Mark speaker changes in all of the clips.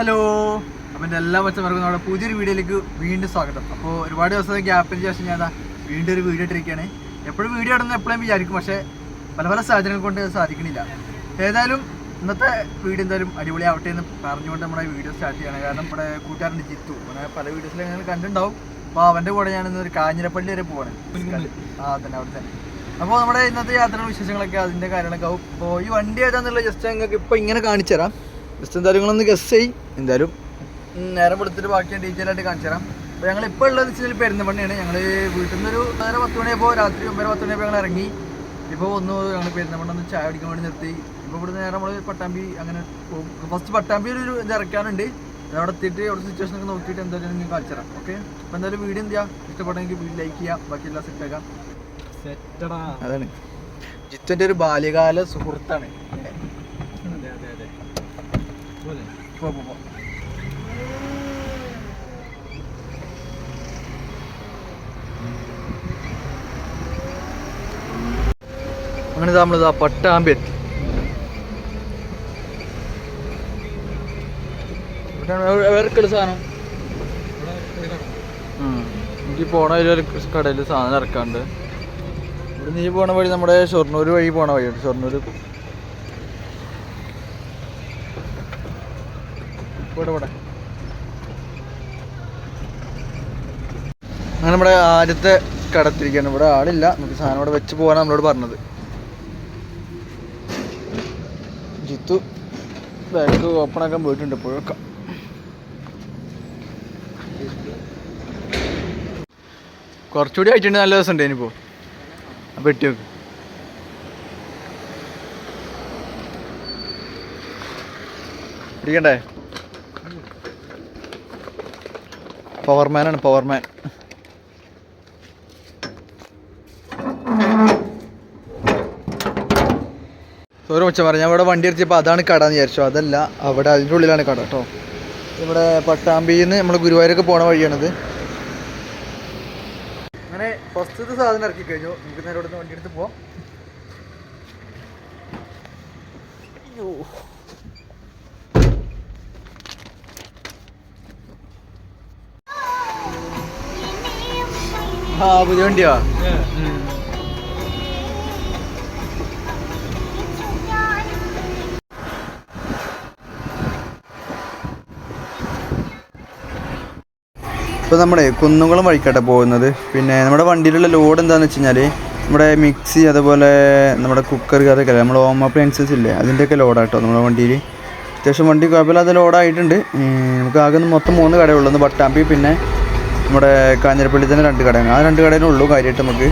Speaker 1: Hello. അപ്പം എന്റെ എല്ലാ പച്ചമർക്കും നമ്മുടെ പുതിയൊരു വീഡിയോയിലേക്ക് വീണ്ടും സ്വാഗതം. അപ്പോൾ ഒരുപാട് ദിവസത്തെ ഗ്യാപ്പിന് ശേഷം ഞാൻ വീണ്ടും ഒരു വീഡിയോ ഇട്ടിരിക്കുകയാണ്. എപ്പോഴും വീഡിയോ ഇടുന്ന എപ്പോഴും വിചാരിക്കും പക്ഷേ പല പല സാഹചര്യങ്ങൾ കൊണ്ട് സാധിക്കുന്നില്ല സാധിക്കണില്ല. ഏതായാലും ഇന്നത്തെ വീഡിയോ എന്തായാലും അടിപൊളിയാവട്ടെ എന്ന് പറഞ്ഞുകൊണ്ട് നമ്മുടെ വീഡിയോ സ്റ്റാർട്ട് ചെയ്യണം. കാരണം നമ്മുടെ കൂട്ടുകാരന്റെ ജിത്തു അങ്ങനെ പല വീഡിയോസിലും നിങ്ങൾ കണ്ടിട്ടുണ്ടാവും. അപ്പോൾ അവന്റെ കൂടെ ഞാൻ ഇന്നൊരു കാഞ്ഞിരപ്പള്ളി വരെ പോവാണ്. ആ തന്നെ അവിടെ തന്നെ അപ്പോൾ നമ്മുടെ ഇന്നത്തെ യാത്രയുടെ വിശേഷങ്ങളൊക്കെ അതിന്റെ കാര്യങ്ങളൊക്കെ ആവും. അപ്പോൾ ഈ വണ്ടി ഏതാണെന്നുള്ള ജസ്റ്റ് നിങ്ങൾക്ക് ഇപ്പോൾ ഇങ്ങനെ കാണിച്ചു തരാം ജസ്റ്റ് എന്തായാലും നിങ്ങളൊന്ന് ഗസ് ചെയ്യും എന്തായാലും നേരം കൊടുത്തിട്ട് ബാക്കി ഡീറ്റെയിൽ ആയിട്ട് കാണിച്ചു തരാം അപ്പോൾ ഞങ്ങൾ ഇപ്പോൾ ഉള്ളതെന്ന് വെച്ചാൽ പെരുന്തമണ്ണയാണ് ഞങ്ങൾ വീട്ടിൽ നിന്നൊരു നേരെ പത്ത് മണിയായപ്പോൾ രാത്രി ഒമ്പര പത്ത് മണിയായപ്പോൾ ഞങ്ങൾ ഇറങ്ങി. ഇപ്പോൾ ഒന്ന് ഞങ്ങൾ പെരുന്തമണ്ണ ഒന്ന് ചായ കുടിക്കാൻ വേണ്ടി നിർത്തി. ഇപ്പോൾ ഇവിടെ നേരെ നമ്മൾ പട്ടാമ്പി അങ്ങനെ പോകും. ഫസ്റ്റ് പട്ടാമ്പി ഒരു ഇത് ഇറക്കാനുണ്ട്. അവിടെ എത്തിയിട്ട് അവിടെ സിറ്റുവേഷൻ ഒക്കെ നോക്കിയിട്ട് എന്തായാലും നിങ്ങൾക്ക് കാണിച്ചു തരാം ഓക്കെ അപ്പോൾ എന്തായാലും വീഡിയോ എന്ത് ചെയ്യാം? ഇഷ്ടപ്പെട്ടെങ്കിൽ വീഡിയോ ലൈക്ക് ചെയ്യാം. ബാക്കിയെല്ലാം സെറ്റ് ആക്കാം.
Speaker 2: സെറ്റടാ
Speaker 1: അതാണ്. ജിത്തുവിന്റെ ഒരു ബാല്യകാല സുഹൃത്താണ്. പോ, പോ. അങ്ങനെ നമ്മളിതാ പട്ടാമ്പി എത്തി ഇവിടെയാണ് വേ- സാധനം. എനിക്ക് പോണ വഴി ഒരു കടയിൽ സാധനം ഇറക്കാണ്ട് ഇവിടെ നീ പോണ വഴി നമ്മുടെ ഷൊർണൂർ വഴി പോണ വഴിയുണ്ട് ഷൊർണൂർ ഇവിടെ അങ്ങനെ നമ്മുടെ ആദ്യത്തെ കടത്തിരിക്കുകയാണ്. ഇവിടെ ആളില്ല. നമുക്ക് സാധനം ഇവിടെ വെച്ച് പോകാനാണ് നമ്മളോട് പറഞ്ഞത്. ജിത്തു ബാഗ് ഓപ്പൺ ആക്കാൻ പോയിട്ടുണ്ട്. ഇപ്പോഴൊക്കെ കുറച്ചുകൂടി ആയിട്ടുണ്ട്. നല്ല ദിവസം ഉണ്ട് ഇനിയിപ്പോ. ആ പെട്ടി നോക്ക് പിടിക്കണ്ടേ? പവർമാനാണ് പവർമാൻ സോറി മച്ച പറഞ്ഞു ഇവിടെ വണ്ടി അടിച്ചപ്പോൾ അതാണ് കട എന്ന് വിചാരിച്ചു. അതല്ല അവിടെ അതിന്റെ ഉള്ളിലാണ് കട കേട്ടോ. ഇവിടെ പട്ടാമ്പിയിൽ നിന്ന് നമ്മൾ ഗുരുവായൂരൊക്കെ പോണ വഴിയാണിത്. അങ്ങനെ ഫസ്റ്റത്തെ സാധനം ഇറക്കി കഴിഞ്ഞു. നമുക്ക് നേരെ ഇവിടുന്ന് വണ്ടി എടുത്ത് പോവാം. ആ പുതിയ വണ്ടിയോ? ഇപ്പോൾ നമ്മുടെ കുന്നുകുളം വഴിക്കട്ടെ പോകുന്നത്. പിന്നെ നമ്മുടെ വണ്ടിയിലുള്ള ലോഡ് എന്താണെന്ന് വെച്ച് കഴിഞ്ഞാൽ നമ്മുടെ മിക്സി അതുപോലെ നമ്മുടെ കുക്കർ അതൊക്കെ അല്ലേ? നമ്മുടെ ഹോം അപ്ലയൻസസ് ഇല്ലേ? അതിന്റെയൊക്കെ ലോഡാട്ടോ നമ്മുടെ വണ്ടിയിൽ അത്യാവശ്യം വണ്ടി കുഴപ്പമില്ലാതെ ലോഡായിട്ടുണ്ട്. നമുക്ക് ആകെ മൊത്തം മൂന്ന് കടയുള്ളൂ ഒന്ന് പട്ടാമ്പി പിന്നെ നമ്മുടെ കാഞ്ഞിരപ്പള്ളി തന്നെ രണ്ട് കടയാണ്. ആ രണ്ട് കടയിലേ ഉള്ളൂ കാര്യമായിട്ട് നമുക്ക്.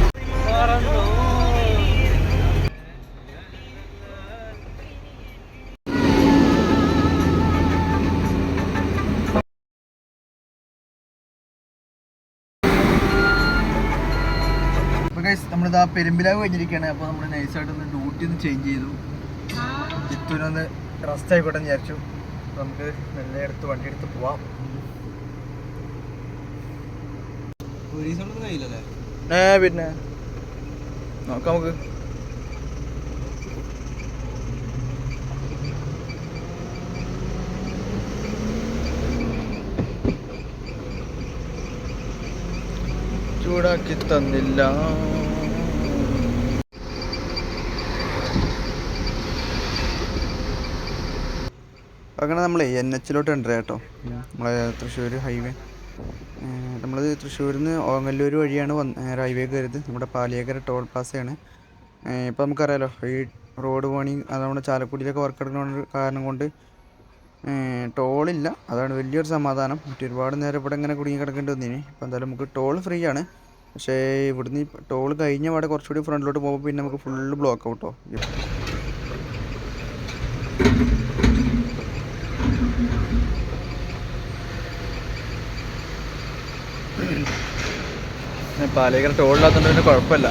Speaker 1: നമ്മളിതാ പെരുമ്പിലാവ് കഴിഞ്ഞിരിക്കുകയാണ്. അപ്പോൾ നമ്മൾ നൈസായിട്ട് ഒന്ന് ഡ്യൂട്ടി ഒന്ന് ചേഞ്ച് ചെയ്തു. ചിത്തൂരൊന്ന് റെസ്റ്റ് ആയിക്കോട്ടെ വിചാരിച്ചു. നമുക്ക് നല്ല എടുത്ത് വണ്ടി എടുത്ത് പോവാം. ഏ പിന്നെ. നോക്കാം നമുക്ക്. ചൂടാക്കി തന്നില്ല. അങ്ങനെ നമ്മളെ എൻ എച്ചിലോട്ട് ഉണ്ട് കേട്ടോ. നമ്മളെ തൃശ്ശൂർ ഹൈവേ. നമ്മൾ തൃശ്ശൂരിൽ നിന്ന് ഓങ്ങല്ലൂർ വഴിയാണ് വന്ന് ഹൈവേ കയറിയത്. നമ്മുടെ പാലിയേക്കര ടോൾ പ്ലാസയാണ് ഇപ്പോൾ നമുക്കറിയാലോ ഈ റോഡ് പണി അത് നമ്മുടെ ചാലക്കുടിയിലൊക്കെ വർക്ക് എടുക്കുന്ന കാരണം കൊണ്ട് ടോളില്ല അതാണ് വലിയൊരു സമാധാനം. മറ്റൊരുപാട് നേരം ഇവിടെ ഇങ്ങനെ കുടുങ്ങി കിടക്കേണ്ടി വന്നിനി. ഇപ്പോൾ എന്തായാലും നമുക്ക് ടോൾ ഫ്രീ ആണ്. പക്ഷേ ഇവിടുന്ന് ടോൾ കഴിഞ്ഞ പാടെ കുറച്ചുകൂടി ഫ്രണ്ടിലോട്ട് പോകുമ്പോൾ പിന്നെ നമുക്ക് ഫുള്ള് ബ്ലോക്ക് ഔട്ടോ പാലേക്കര ടോളില്ലാത്തതുകൊണ്ട് പിന്നെ കുഴപ്പമില്ല.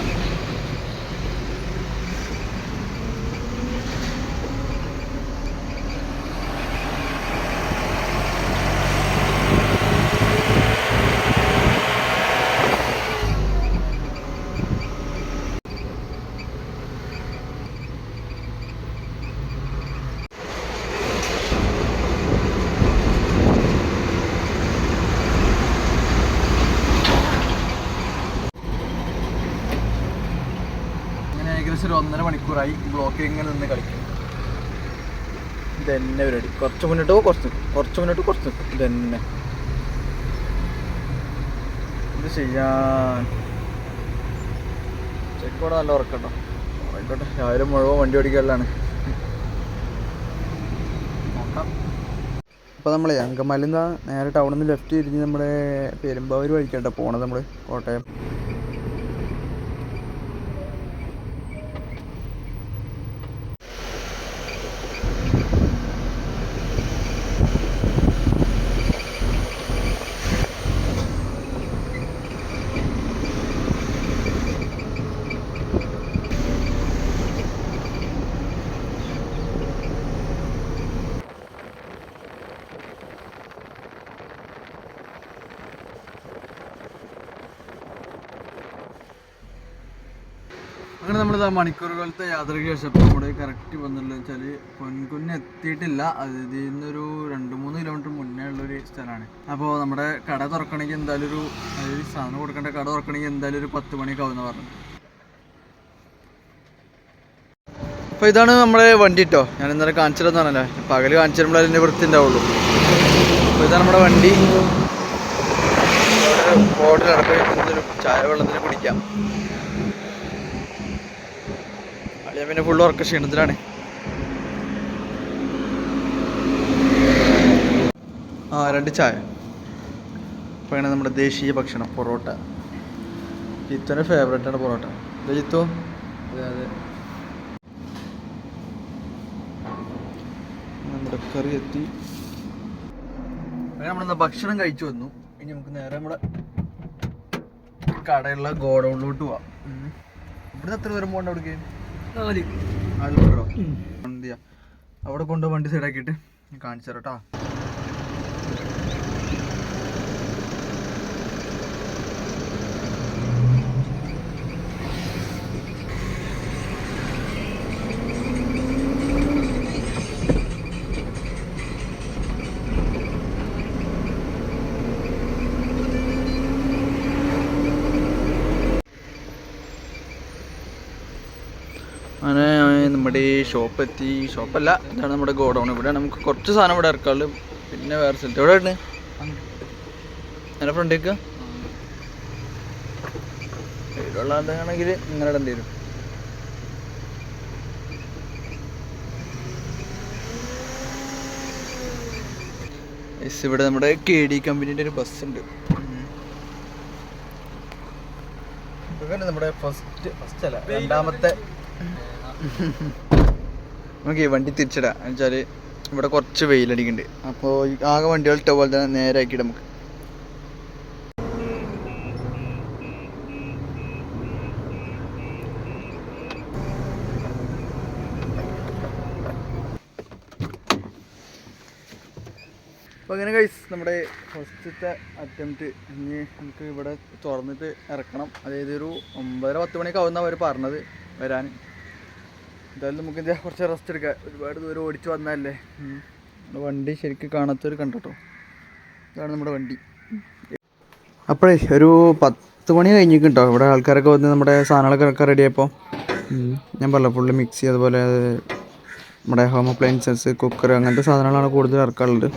Speaker 1: ബ്ലോക്കിൽ ഇങ്ങനെ നിന്ന് കളിക്കും. ഇതന്നെ പരിപാടി കുറച്ച് മുന്നോട്ട് കുറച്ച് നിൽക്കും കുറച്ച് മുന്നോട്ട് കുറച്ച് നിൽക്കും ഇത് ചെയ്യാൻ. ചെക്കോടെ നല്ല ഉറക്കട്ടോ. ആയിക്കോട്ടെ രാവിലെ മുഴുവൻ വണ്ടി ഓടിക്കാനാണ് അപ്പോൾ നമ്മളെ അങ്കമാലിൽ നിന്ന് നേരെ ടൗണിൽ നിന്ന് ലെഫ്റ്റ് തിരിഞ്ഞ് നമ്മുടെ പെരുമ്പാവൂർ വഴിക്കാട്ടോ പോണത് നമ്മൾ കോട്ടയം അങ്ങനെ നമ്മൾ മണിക്കൂറുകളത്തെ യാത്രയ്ക്ക് ശേഷം ഇപ്പോൾ നമ്മുടെ കറക്റ്റ് വന്നുള്ളത് വെച്ചാൽ പൊൻകുന്ന് എത്തിയിട്ടില്ല. അത് ഇതിൽ നിന്നൊരു രണ്ട് മൂന്ന് കിലോമീറ്റർ മുന്നേ ഉള്ളൊരു സ്ഥലമാണ്. അപ്പോൾ നമ്മുടെ കട തുറക്കണമെങ്കിൽ എന്തായാലും ഒരു അതായത് സാധനം കൊടുക്കേണ്ട കട തുറക്കണമെങ്കിൽ എന്തായാലും ഒരു പത്ത് മണിയൊക്കെ ആവുമെന്ന് പറഞ്ഞു. അപ്പോൾ ഇതാണ് നമ്മുടെ വണ്ടി കേട്ടോ ഞാൻ ഇന്നലെ കാണിച്ചിരുന്നു പറഞ്ഞല്ലേ. പകൽ കാണിച്ചു തരുമ്പോൾ അതിന്റെ വൃത്തി ഉണ്ടാവുള്ളൂ. അപ്പോൾ ഇതാണ് നമ്മുടെ വണ്ടി. ബോട്ടിൽ ചായ വെള്ളത്തിന് കുടിക്കാം. പിന്നെ ഫുൾ വർക്ക് ക്ഷീണത്തിലാണ് ആ രണ്ട് ചായ. അങ്ങനെ നമ്മുടെ ദേശീയ ഭക്ഷണം പൊറോട്ട. ജിത്തുവിന്റെ ഫേവറേറ്റ് ആണ് പൊറോട്ട. അതെ ജിത്തു.
Speaker 2: അതെ അതെ.
Speaker 1: നമ്മുടെ കറി എത്തി. നമ്മളിന്ന് ഭക്ഷണം കഴിച്ചു വന്നു. ഇനി നമുക്ക് നേരെ നമ്മുടെ കടയുള്ള ഗോഡൗണിലോട്ട് പോവാം. ഇവിടുന്ന് എത്ര ദൂരം പോകണ്ട അവിടേക്ക്?
Speaker 2: നാല്
Speaker 1: നാല് കിലോമീറ്ററോ അവിടെ കൊണ്ട് വണ്ടി സൈഡാക്കിയിട്ട് ആക്കിയിട്ട് കാണിച്ചു തരാം കേട്ടോ അങ്ങനെ നമ്മുടെ ഷോപ്പ് എത്തി. ഷോപ്പല്ല ഇതാണ് നമ്മുടെ ഗോഡൗൺ. ഇവിടെ നമുക്ക് കുറച്ച് സാധനം ഇവിടെ ഇറക്കാളും പിന്നെ വേറെ സ്ഥലത്ത് എവിടെ ഉണ്ട് എന്റെ ഫ്രണ്ടേക്ക് വീടുള്ളതാണെങ്കിൽ നിങ്ങളുടെ ഇടേണ്ടി വരും. ഇവിടെ നമ്മുടെ കെ ഡി കമ്പനീന്റെ ഒരു ബസ് ഉണ്ട്. നമ്മുടെ ഫസ്റ്റ് ഫസ്റ്റ് അല്ല രണ്ടാമത്തെ നമുക്ക് ഈ വണ്ടി തിരിച്ചിടാം. എന്നുവെച്ചാൽ ഇവിടെ കുറച്ച് വെയിലടിക്കുന്നുണ്ട്. അപ്പോൾ ആകെ വണ്ടികൾ ഇട്ട പോലെ തന്നെ നേരെ ആക്കിയിട്ട് നമുക്ക്. അപ്പോൾ അങ്ങനെ കൈസ് നമ്മുടെ ഫസ്റ്റത്തെ അറ്റംപ്റ്റ് ഇനി നമുക്ക് ഇവിടെ തുറന്നിട്ട് ഇറക്കണം. അതായത് ഒരു ഒമ്പതര പത്ത് മണിയൊക്കെ ആവുന്ന അവർ പറഞ്ഞത് വരാൻ. എന്തായാലും നമുക്ക് ഇത് കുറച്ച് റെസ്റ്റ് എടുക്കാം. ഒരുപാട് ദൂരം ഓടിച്ചു വന്നതല്ലേ. നമ്മുടെ വണ്ടി ശരിക്കും കാണാത്തവർ കണ്ടോ ഇതാണ് നമ്മുടെ വണ്ടി. അപ്പോഴേ ഒരു പത്ത് മണി കഴിഞ്ഞിട്ടുണ്ടോ? ഇവിടെ ആൾക്കാരൊക്കെ വന്ന് നമ്മുടെ സാധനങ്ങളൊക്കെ റെഡിയായപ്പോൾ ഞാൻ പറഞ്ഞ ഫുള്ള് മിക്സി അതുപോലെ നമ്മുടെ ഹോം അപ്ലയൻസസ് കുക്കർ അങ്ങനത്തെ സാധനങ്ങളാണ് കൂടുതൽ ഇറക്കാറുള്ളത്.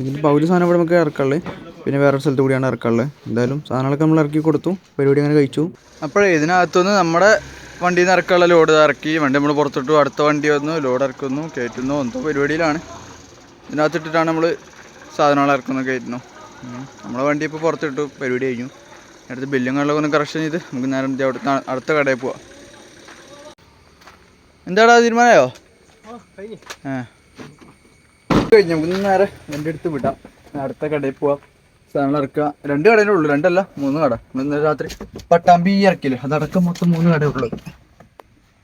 Speaker 1: ഇതിന്റെ പകുതി സാധനം ഇവിടെ നമുക്ക് ഇറക്കാറുള്ളത് പിന്നെ വേറൊരു സ്ഥലത്ത് കൂടിയാണ് ഇറക്കാറുള്ളത്. എന്തായാലും സാധനങ്ങളൊക്കെ നമ്മൾ ഇറക്കി കൊടുത്തു. പരിപാടി അങ്ങനെ കഴിച്ചു. അപ്പോഴേ ഇതിനകത്തുനിന്ന് നമ്മുടെ വണ്ടിയിൽ നിന്ന് ഇറക്കാനുള്ള ലോഡ് ഇറക്കി. വണ്ടി നമ്മൾ പുറത്തിട്ടു. അടുത്ത വണ്ടി വന്നു. ലോഡ് ഇറക്കുന്നു. കയറ്റുന്നു. എന്തോ പരിപാടിയിലാണ്. ഇതിനകത്തിട്ടിട്ടാണ് നമ്മൾ സാധനങ്ങൾ ഇറക്കുന്നത്. കയറ്റുന്നു. നമ്മളെ വണ്ടി ഇപ്പോൾ പുറത്തിട്ടു. പരിപാടി കഴിഞ്ഞു. അടുത്ത് ബില്ലും ഒന്ന് കറക്ഷൻ ചെയ്ത് നമുക്ക് നേരം അവിടുത്തെ അടുത്ത കടയിൽ പോവാം. എന്താടാ തീരുമാനമായോ? ആ. കഴിഞ്ഞു. നമുക്ക് നേരെ വണ്ടി എടുത്ത് വിടാം. അടുത്ത കടയിൽ പോവാം. സാധനങ്ങൾ ഇറക്കുക. രണ്ട് കടയേ ഉള്ളൂ രണ്ടല്ല മൂന്ന് കട. ഇന്നലെ രാത്രി പട്ടാമ്പി ഇറക്കില്ലേ അതടക്കം മൊത്തം മൂന്ന് കടയേ ഉള്ളൂ.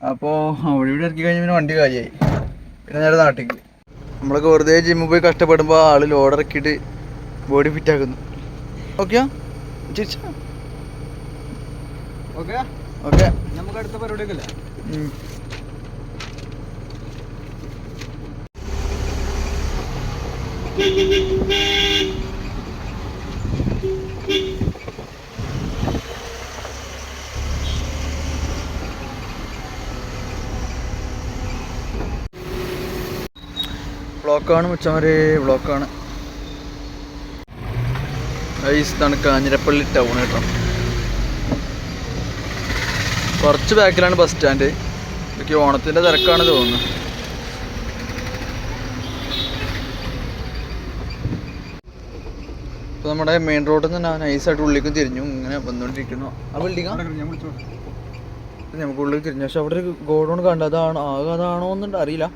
Speaker 1: അപ്പോൾ അവിടെ ഇവിടെ ഇറക്കി കഴിഞ്ഞാൽ പിന്നെ വണ്ടി കാര്യമായി പിന്നെ നേരെ നാട്ടിലേക്ക് നമ്മളൊക്കെ വെറുതെ ജിമ്മിൽ പോയി കഷ്ടപ്പെടുമ്പോൾ ആൾ ലോഡ് ഇറക്കിയിട്ട് ബോഡി ഫിറ്റ് ആക്കുന്നു. ഓക്കെയാ? ചിരിച്ച
Speaker 2: ഓക്കെ
Speaker 1: ഓക്കെ.
Speaker 2: നമുക്ക് അടുത്ത പരിപാടിയൊക്കെ അല്ലേ
Speaker 1: ബ്ലോക്കാണ് മുച്ചമരെ ബ്ലോക്കാണ് ഇതാണ് കാഞ്ഞിരപ്പള്ളി ടൗൺ കേട്ടോ. കുറച്ച് ബാക്കിലാണ് ബസ് സ്റ്റാൻഡ് ഇതൊക്കെ ഓണത്തിന്റെ തിരക്കാണ് തോന്നുന്നു. ഇപ്പോൾ നമ്മുടെ മെയിൻ റോഡിൽ നിന്ന് ഞാൻ നൈസായിട്ട് ഉള്ളിലേക്കും തിരിഞ്ഞു. ഇങ്ങനെ വന്നുകൊണ്ടിരിക്കുന്നു ആ
Speaker 2: വിളിച്ചോ?
Speaker 1: നമുക്ക് ഉള്ളിൽ തിരിഞ്ഞു. പക്ഷെ അവിടെ ഒരു ഗോഡൗൺ കണ്ട. അതാണ് ആകെ അതാണോ എന്നുണ്ട് അറിയില്ല.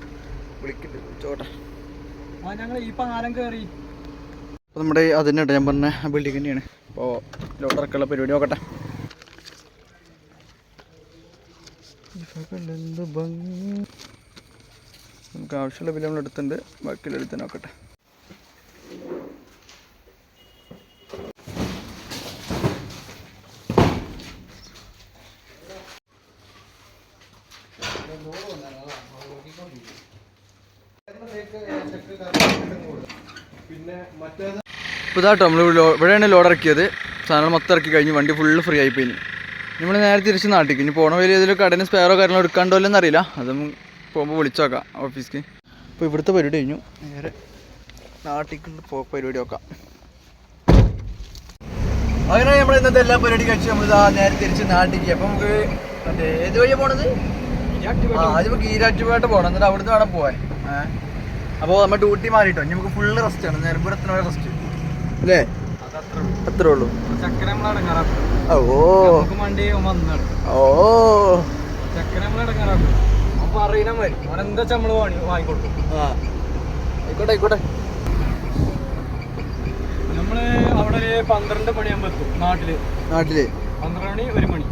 Speaker 1: വിളിക്കണ്ട് വിളിച്ചോട്ടെ.
Speaker 2: ആ ഞങ്ങൾ ഈ പാലം കയറി
Speaker 1: അപ്പോൾ നമ്മുടെ അതിനുണ്ട് ഞാൻ പറഞ്ഞ ആ ബിൽഡിംഗ് തന്നെയാണ്. അപ്പോൾ ലോട്ടറക്കുള്ള പരിപാടി നോക്കട്ടെ. എന്ത് ഭംഗി. നമുക്ക് ആവശ്യമുള്ള ബില്ല് നമ്മൾ എടുത്തിട്ടുണ്ട് ബാക്കിയുള്ള എടുത്ത് നോക്കട്ടെ. ഇപ്പോൾ ഇതാട്ടോ നമ്മൾ ഇവിടെയാണ് ലോഡ് ഇറക്കിയത്. സാധനം മൊത്തം ഇറക്കി കഴിഞ്ഞ് വണ്ടി ഫുള്ള് ഫ്രീ ആയി പോയി നമ്മൾ നേരെ തിരിച്ച് നാട്ടിക്ക്. ഇനി പോണ വലിയ ഇതിൽ കടന് സ്പെയറോ കാര്യങ്ങളോ എടുക്കാണ്ടോ അറിയില്ല. അതും പോകുമ്പോൾ വിളിച്ചു നോക്കാം ഓഫീസിക്ക് അപ്പോൾ ഇവിടുത്തെ പരിപാടി കഴിഞ്ഞു. നേരെ നാട്ടിക്ക് പോ പരിപാടി നോക്കാം. അങ്ങനെ നമ്മൾ ഇന്നത്തെ എല്ലാ പരിപാടി കഴിച്ച് നമ്മൾ നേരെ തിരിച്ച് നാട്ടിക്ക്. അപ്പം നമുക്ക് മറ്റേ ഏത് വഴിയാണ് പോണത്? ആദ്യം ഈരാറ്റുപേട്ട പോകണം എന്നിട്ട് അവിടുന്ന് വേണം പോവാൻ. അപ്പോൾ നമ്മൾ ഡ്യൂട്ടി മാറിയിട്ടോ. നമുക്ക് ഫുള്ള് റെസ്റ്റ് ആണ്. നെരമ്പുരത്തിന് വരെ റെസ്റ്റ് അല്ലേ? അത്രേ ഉള്ളൂ. ഓ. ഓ. ആയിക്കോട്ടെ ആയിക്കോട്ടെ.
Speaker 2: നമ്മൾ അവിടെ ഒരു പന്ത്രണ്ട് മണിയാകുമ്പോ എത്തും നാട്ടിൽ.
Speaker 1: നാട്ടിൽ.
Speaker 2: പന്ത്രണ്ട് മണി ഒരു മണി.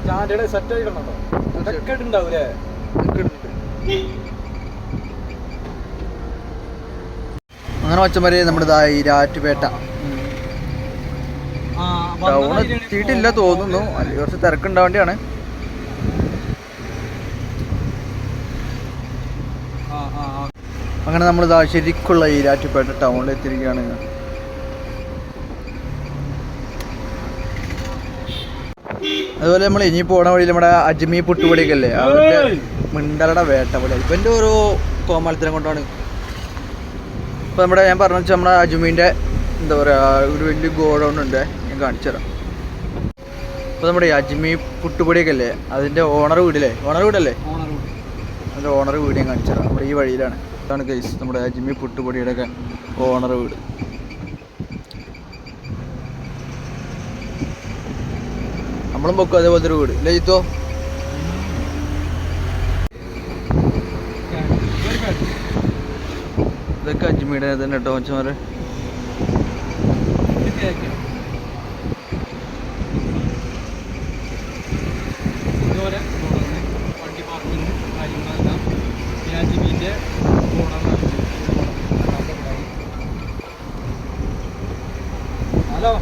Speaker 2: സ്റ്റാൻഡേർഡ് സെറ്റ് ആയിട്ടോ അതൊക്കെ ഉണ്ടാവൂലേ
Speaker 1: അങ്ങനെ വച്ചമാര് നമ്മുടെ ഇതാ ഈരാറ്റുപേട്ട ടൗൺ എത്തിയിട്ടില്ല തോന്നുന്നു. അല്ലെങ്കിൽ കുറച്ച് തിരക്കുണ്ടാവേണ്ടിയാണ്. അങ്ങനെ നമ്മൾ ഇതാ ശരിക്കുള്ള ഈരാറ്റുപേട്ട ടൗണിൽ എത്തിയിരിക്കുകയാണ്. അതുപോലെ നമ്മൾ ഇനി പോണ വഴിയിൽ നമ്മുടെ അജ്മി പുട്ടുപൊടിയൊക്കെ അല്ലേ അവരുടെ മിണ്ടലയുടെ വേട്ട പോലെ. എന്റെ ഓരോ കോമത്സരം കൊണ്ടാണ് ഇപ്പോൾ നമ്മുടെ ഞാൻ പറഞ്ഞു വെച്ചാൽ നമ്മുടെ അജ്മീന്റെ എന്താ പറയുക ഒരു വലിയ ഗോഡൗൺ ഉണ്ട്. ഞാൻ കാണിച്ചു തരാം. അപ്പോൾ നമ്മുടെ അജ്മി പുട്ടുപൊടിയൊക്കെ അല്ലേ അതിന്റെ ഓണർ വീടില്ലേ? ഓണർ വീടല്ലേ. അതിന്റെ ഓണർ വീട് ഞാൻ കാണിച്ചു തരാം. നമ്മുടെ ഈ വഴിയിലാണ്. ഇതാണ് കേസ് നമ്മുടെ അജ്മി പുട്ടുപൊടിയുടെ ഒക്കെ ഓണർ വീട്. നമ്മളും പൊക്കും അതേപോലത്തെ ഒരു വീട്. ഇല്ലേ ജിത്തോ
Speaker 2: Very bad.
Speaker 1: ഇതൊക്കെ അജ്മിയുടെ തന്നെ കേട്ടോ മച്ചമാരെ
Speaker 2: ഇത് കേക്ക്. ഇതുപോലെ തുടർന്ന് വണ്ടി തന്നെ കേട്ടോ രാജീവിന്റെ ഹലോ.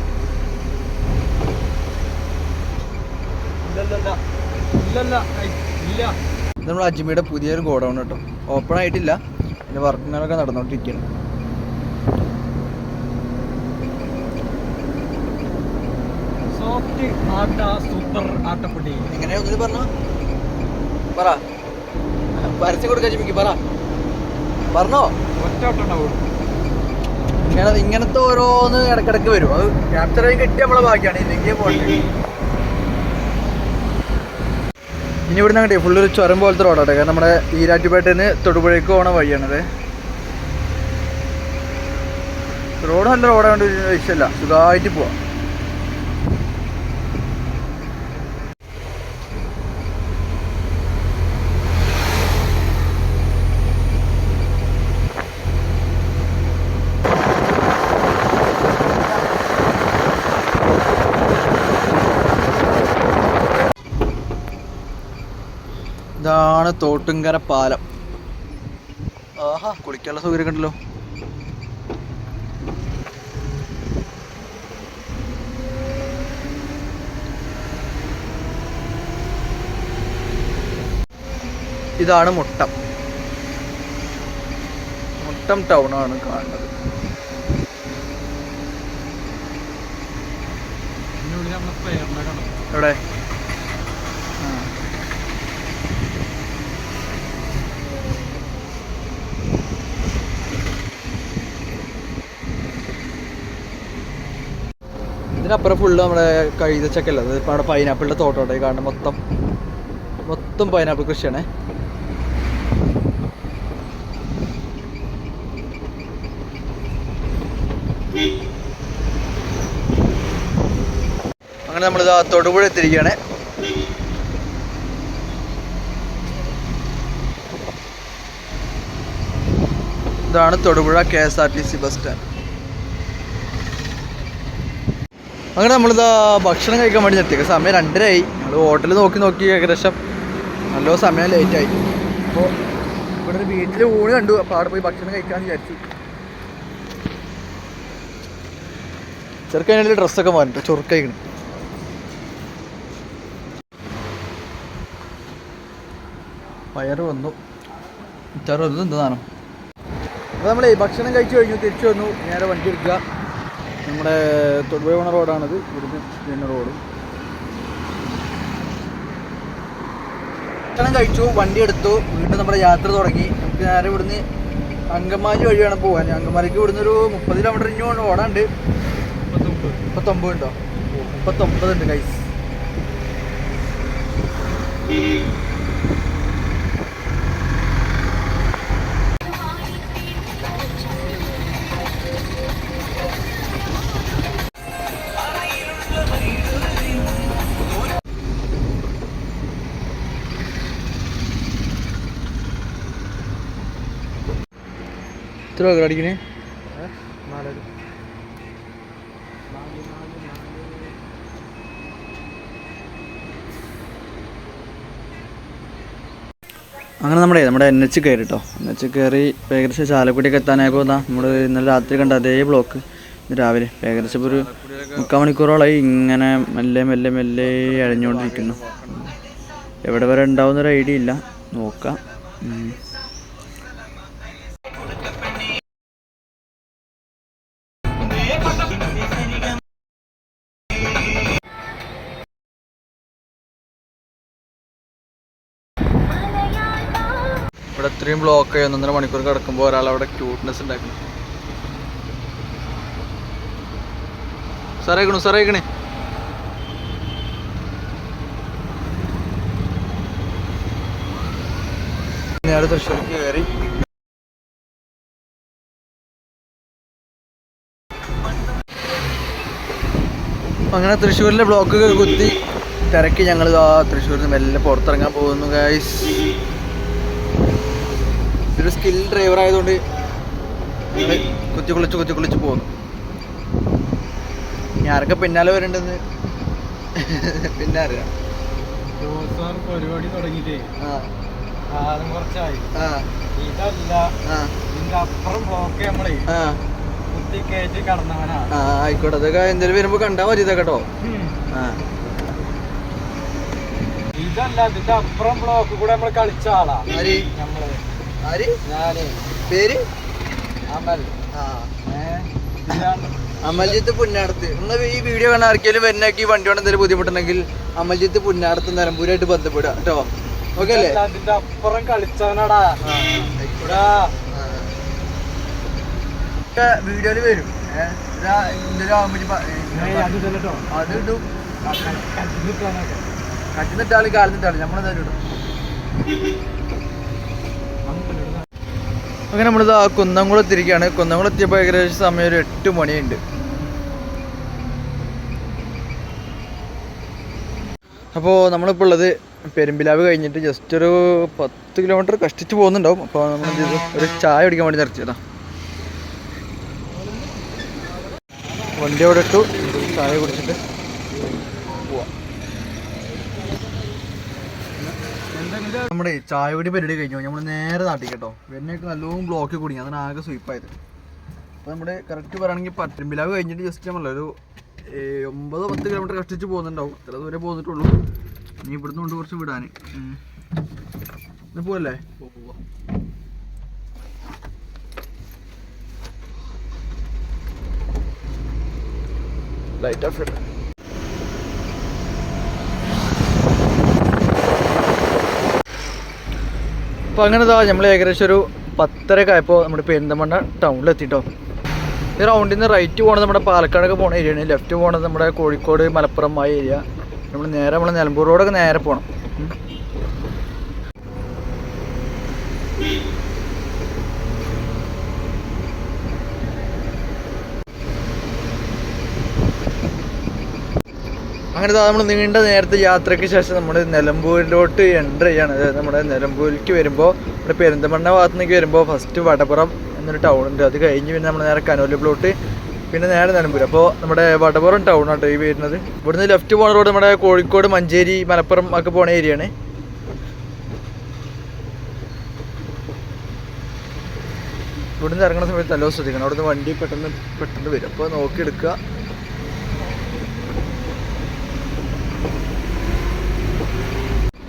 Speaker 2: ഇല്ല.
Speaker 1: നമ്മൾ അജ്മിയുടെ പുതിയൊരു ഗോഡൗൺ കേട്ടോ ഓപ്പൺ ആയിട്ടില്ല. അതിന്റെ വർക്കുകളൊക്കെ നടന്നുകൊണ്ടിരിക്കുകയാണ്
Speaker 2: സൂപ്പർ ആട്ടപ്പൊടി.
Speaker 1: എങ്ങനെയാ ഒന്നിത് പറഞ്ഞോ പറ. പരസ്യം കൊടുക്കാൻ അജ്മിക്ക് പറ. പറഞ്ഞോ?
Speaker 2: ഒറ്റ ഓട്ടം ഉണ്ടാവുള്ളൂ
Speaker 1: ഇങ്ങനെ ഇങ്ങനത്തെ ഓരോന്ന് ഇടക്കിടക്ക് വരും. അത് ക്യാപ്ചർ കിട്ടിയ നമ്മളെ ബാക്കിയാണ് ഇല്ലെങ്കിൽ പോകണ്ടേ ഇനി ഇവിടുന്ന് അങ്ങോട്ടേ ഫുള്ളൊരു ചുരം പോലത്തെ റോഡാട്ടെ കാരണം നമ്മുടെ ഈരാറ്റുപേട്ടന് തൊടുപുഴയ്ക്ക് പോണ വഴിയാണത്. റോഡ് നല്ല റോഡായതുകൊണ്ട് വിഷയമല്ല സുഖമായിട്ട് പോവാം. ഇതാണ് തോട്ടുങ്കര പാലം. ആഹാ കുളിക്കാനുള്ള സൗകര്യം ഉണ്ടല്ലോ. ഇതാണ് മുട്ടം. മുട്ടം ടൗൺ ആണ് കാണുന്നത്. എവിടെ? ഇതിനപ്പുറം ഫുള്ള് നമ്മുടെ കഴുതച്ചക്കല്ല അത് ഇപ്പം അവിടെ പൈനാപ്പിളിന്റെ തോട്ടോട്ടെ കാരണം മൊത്തം മൊത്തം പൈനാപ്പിൾ കൃഷിയാണേ. അങ്ങനെ നമ്മൾ നമ്മളിത് തൊടുപുഴ എത്തിയിരിക്കുകയാണ്. ഇതാണ് Thodupuzha K S R T C bus stand. അങ്ങനെ നമ്മളിതാ ഭക്ഷണം കഴിക്കാൻ വേണ്ടി നിർത്തിയത് സമയം രണ്ടരയായി. നമ്മൾ ഹോട്ടൽ നോക്കി നോക്കി ഏകദേശം നല്ല സമയം ലേറ്റായി അപ്പോൾ ഇവിടെ ഒരു വീട്ടിൽ ഊണ് കണ്ടു. അപ്പോൾ അവിടെ പോയി ഭക്ഷണം കഴിക്കാമെന്ന് വിചാരിച്ചു. ചെറുക്കതിനുള്ള ഡ്രസ്സൊക്കെ മാറിട്ട് ചൊറുക്കഴിക്കണം വയറ് വന്നു. ചെറു വന്നു. എന്താണ് അപ്പോൾ നമ്മളേ ഭക്ഷണം കഴിച്ചു കഴിഞ്ഞു. തിരിച്ചു വന്നു. നേരെ വണ്ടി എടുക്കുക. നമ്മുടെ തൊടുപുഴ റോഡാണിത്. ഇവിടുന്ന് പിന്നെ റോഡ്. ഭക്ഷണം കഴിച്ചു വണ്ടി എടുത്തു വീണ്ടും നമ്മുടെ യാത്ര തുടങ്ങി. നമുക്ക് നേരെ ഇവിടുന്ന് അങ്കമാലി വഴിയാണ് പോകാൻ അങ്കമാലിക്ക് ഇവിടുന്ന് ഒരു മുപ്പത് കിലോമീറ്റർ ഇഞ്ഞു ഓടാണ്ട് മുപ്പത്തൊമ്പത് ഉണ്ടോ? മുപ്പത്തൊമ്പത് ഉണ്ട് കൈസ് എത്ര അടിക്കണേ അങ്ങനെ നമ്മുടെ നമ്മുടെ എൻ എച്ച് കയറി കേട്ടോ എൻ എച്ച് കയറി ഏകദേശം ചാലക്കുടിയൊക്കെ എത്താനായപ്പോൾ എന്നാ നമ്മൾ ഇന്നലെ രാത്രി കണ്ട അതേ ബ്ലോക്ക് രാവിലെ ഏകദേശം ഒരു മുക്കാൽ മണിക്കൂറോളായി ഇങ്ങനെ മെല്ലെ മെല്ലെ മെല്ലെ അഴിഞ്ഞുകൊണ്ടിരിക്കുന്നു. എവിടെ വരെ ഉണ്ടാവുന്നൊരു ഐഡിയ ഇല്ല. നോക്കാം. ഇത്രയും ബ്ലോക്ക് ആയി ഒന്നൊന്നര മണിക്കൂർ കിടക്കുമ്പോൾ ഒരാൾ അവിടെ ക്യൂട്ട്നെസ് ഉണ്ടാക്കണം സാറേ സാറേക്കണേ സാറേ ഗണേ നേരെ തൃശ്ശൂർക്ക് അങ്ങനെ തൃശ്ശൂരിലെ ബ്ലോക്ക് കുത്തി. തിരക്കി ഞങ്ങൾ ആ തൃശ്ശൂരിൽ നിന്ന് മെല്ലെ പുറത്തിറങ്ങാൻ പോകുന്നു ഗൈസ് ഇതൊരു സ്കിൽ ഡ്രൈവർ ആയതുകൊണ്ട് കൊച്ചു കുത്തി കുളിച്ച് കുത്തി കുളിച്ച് പോകുന്നു ഇനി ആരൊക്കെ പിന്നാലെ വരണ്ടെന്ന്? പിന്നെ അറിയാം.
Speaker 2: പരിപാടി തുടങ്ങിയിട്ടേ. കുറച്ചായി.
Speaker 1: ആ.
Speaker 2: ഇതല്ല.
Speaker 1: ആ.
Speaker 2: ഇതിന്റെ അപ്പുറം ബ്ലോക്ക് നമ്മളെ കുത്തി കയറ്റി കടന്നവനാ.
Speaker 1: ആ ആയിക്കോട്ടെ. അതൊക്കെ എന്തെങ്കിലും വരുമ്പോ കണ്ടാ മതി കേട്ടോ
Speaker 2: ഇതല്ല ഇതിന്റെ അപ്പുറം ബ്ലോക്ക് കൂടെ നമ്മൾ കളിച്ച ആളാ. നമ്മൾ.
Speaker 1: ആര്?
Speaker 2: ഞാൻ.
Speaker 1: പേര്?
Speaker 2: അമൽ.
Speaker 1: ആ. അമൽജിത്ത് പുന്നാടത്ത്. നിങ്ങൾ ഈ വീഡിയോ കാണാൻ ആർക്കെങ്കിലും വരുന്നേക്ക് ഈ വണ്ടി വേണം എന്തെങ്കിലും ബുദ്ധിമുട്ടുണ്ടെങ്കിൽ അമൽജിത്ത് പുന്നാടത്ത് നിലമ്പൂരായിട്ട് ബന്ധപ്പെടുക കേട്ടോ. ഓക്കെ അല്ലേ?
Speaker 2: അതിന്റെ അപ്പുറം കളിച്ചവനാടാ.
Speaker 1: വീഡിയോയിൽ വരും.
Speaker 2: അത്
Speaker 1: ഇടും.
Speaker 2: അത് കണ്ടിട്ടാണ്
Speaker 1: നമ്മളെന്തായാലും ഇടും. അങ്ങനെ നമ്മളിത് ആ കുന്നംകുളം എത്തിയിരിക്കുകയാണ് കുന്നംകുളം എത്തിയപ്പോൾ ഏകദേശം സമയം ഒരു എട്ട് മണിയുണ്ട്. അപ്പോൾ നമ്മളിപ്പോൾ ഉള്ളത് പെരുമ്പിലാവ് കഴിഞ്ഞിട്ട് ജസ്റ്റ് ഒരു പത്ത് കിലോമീറ്റർ കഷ്ടിച്ച് പോകുന്നുണ്ടാവും. അപ്പോൾ നമ്മൾ ഒരു ചായ കുടിക്കാൻ വേണ്ടി നിർത്തിയതാ. വണ്ടി അവിടെ ഇട്ടു. ചായ കുടിച്ചിട്ട് പോവാം നമ്മുടെ ചായപൊടി പരിപാടി കഴിഞ്ഞു. നമ്മൾ നേരെ നാട്ടിൽ കേട്ടോ. വെണ്ണയൊക്കെ നല്ലോണം ബ്ലോക്ക് കുടുങ്ങി. അതിന് ആകെ സ്വീപ്പായത് അപ്പോൾ നമ്മുടെ കറക്റ്റ് പറയുകയാണെങ്കിൽ പട്ടിമ്പിലാവ് കഴിഞ്ഞിട്ട് ജസ്റ്റ് നമ്മളെ ഒരു ഏ, ഒമ്പത് പത്ത് കിലോമീറ്റർ കഷ്ടിച്ച് പോകുന്നുണ്ടാവും. ഇത്ര ദൂരെ പോന്നിട്ടുള്ളൂ ഇനി ഇവിടുന്ന് കൊണ്ട് കുറച്ച് വിടാൻ പോവല്ലേ? ലൈറ്റ് ഓഫ് ഇട്ട് അപ്പോൾ അങ്ങനെ ഇതാ നമ്മൾ ഏകദേശം ഒരു പത്തരയൊക്കെ ആയപ്പോൾ നമ്മുടെ പെരിന്തമണ്ണ ടൗണിൽ എത്തിട്ടോ. ഈ റൗണ്ടിൽ നിന്ന് റൈറ്റ് പോകണത് നമ്മുടെ പാലക്കാടൊക്കെ പോണ ഏരിയയാണ് ലെഫ്റ്റ് പോകണത് നമ്മുടെ കോഴിക്കോട് മലപ്പുറം ആ ഏരിയ നമ്മൾ നേരെ നമ്മൾ നിലമ്പൂർ റോഡൊക്കെ നേരെ പോകണം അങ്ങനെ നമ്മൾ നീണ്ട നേരത്തെ യാത്രയ്ക്ക് ശേഷം നമ്മൾ നിലമ്പൂരിലോട്ട് എന്റർ ചെയ്യാണ്. അതായത് നമ്മുടെ നിലമ്പൂരിലേക്ക് വരുമ്പോൾ നമ്മുടെ പെരിന്തമണ്ണ ഭാഗത്തു നിന്നേക്ക് വരുമ്പോൾ ഫസ്റ്റ് വടപുറം എന്നൊരു ടൗൺ ഉണ്ട്. അത് കഴിഞ്ഞ് പിന്നെ നമ്മൾ നേരെ കനോലിപ്പിലോട്ട് പിന്നെ നേരെ നിലമ്പൂർ അപ്പോൾ നമ്മുടെ വടപുറം ടൗൺ ആട്ടോ ഈ വരുന്നത്. ഇവിടുന്ന് ലെഫ്റ്റ് പോണ റോഡ് നമ്മുടെ കോഴിക്കോട് മഞ്ചേരി മലപ്പുറം ഒക്കെ പോണ ഏരിയയാണ് ഇവിടുന്ന് ഇറങ്ങുന്ന സമയത്ത് നല്ല ശ്രദ്ധിക്കണം. അവിടുന്ന് വണ്ടി പെട്ടെന്ന് പെട്ടെന്ന് വരും. അപ്പോൾ നോക്കിയെടുക്കുക.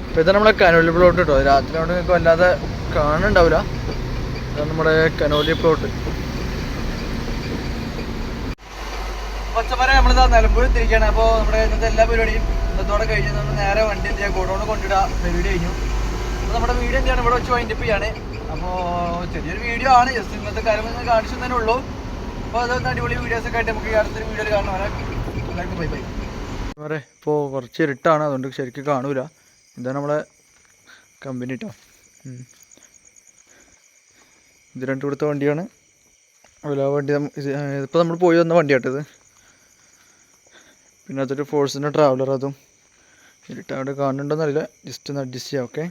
Speaker 1: ഇപ്പോൾ ഇത് നമ്മുടെ കനോലി പ്ലോട്ട് കേട്ടോ രാത്രി കൊണ്ട് നിങ്ങൾക്ക് വല്ലാതെ കാണുന്നുണ്ടാവില്ല ഇതാണ് നമ്മുടെ കനോലി പ്ലോട്ട് പച്ചമര നമ്മളിതാ നിലമ്പൂർ തിരിക്കുകയാണ് അപ്പോൾ നമ്മുടെ ഇന്നത്തെ എല്ലാ പരിപാടിയും ഇന്നത്തോടെ കഴിഞ്ഞ് നമ്മൾ നേരെ വണ്ടി എന്ത് ചെയ്യുക ഗോഡൗണ് കൊണ്ടിടുക പരിപാടി കഴിഞ്ഞു. അപ്പോൾ നമ്മുടെ വീഡിയോ എന്ത് ചെയ്യണം ഇവിടെ വെച്ച് വൈൻഡപ്പ് ചെയ്യാണ്. അപ്പോൾ ചെറിയൊരു വീഡിയോ ആണ്. ജസ്റ്റ് ഇന്നത്തെ കാര്യം കാണിച്ചു തന്നെ ഉള്ളൂ. അപ്പോൾ അതൊന്ന് അടിപൊളി വീഡിയോസ് ഒക്കെ ആയിട്ട് നമുക്ക് അടുത്തൊരു വീഡിയോയിൽ കാണാൻ എല്ലാവർക്കും ബൈ ബൈ ഇപ്പോൾ കുറച്ച് ഇരുട്ടാണ്. അതുകൊണ്ട് ശരിക്കും കാണൂല. ഇതാണ് നമ്മളെ കമ്പനി കേട്ടോ ഇത് രണ്ട് കൊടുത്ത വണ്ടിയാണ്. അതുപോലെ വണ്ടി ഇപ്പോൾ നമ്മൾ പോയി വന്ന വണ്ടിയാട്ടത് പിന്നെ അതൊരു ഫോഴ്സിന്റെ ട്രാവലർ അതും. ഇരുട്ട് അവിടെ കാണുന്നുണ്ടോയെന്നറിയില്ല ജസ്റ്റ് ഒന്ന് അഡ്ജസ്റ്റ് ചെയ്യാം ഓക്കെ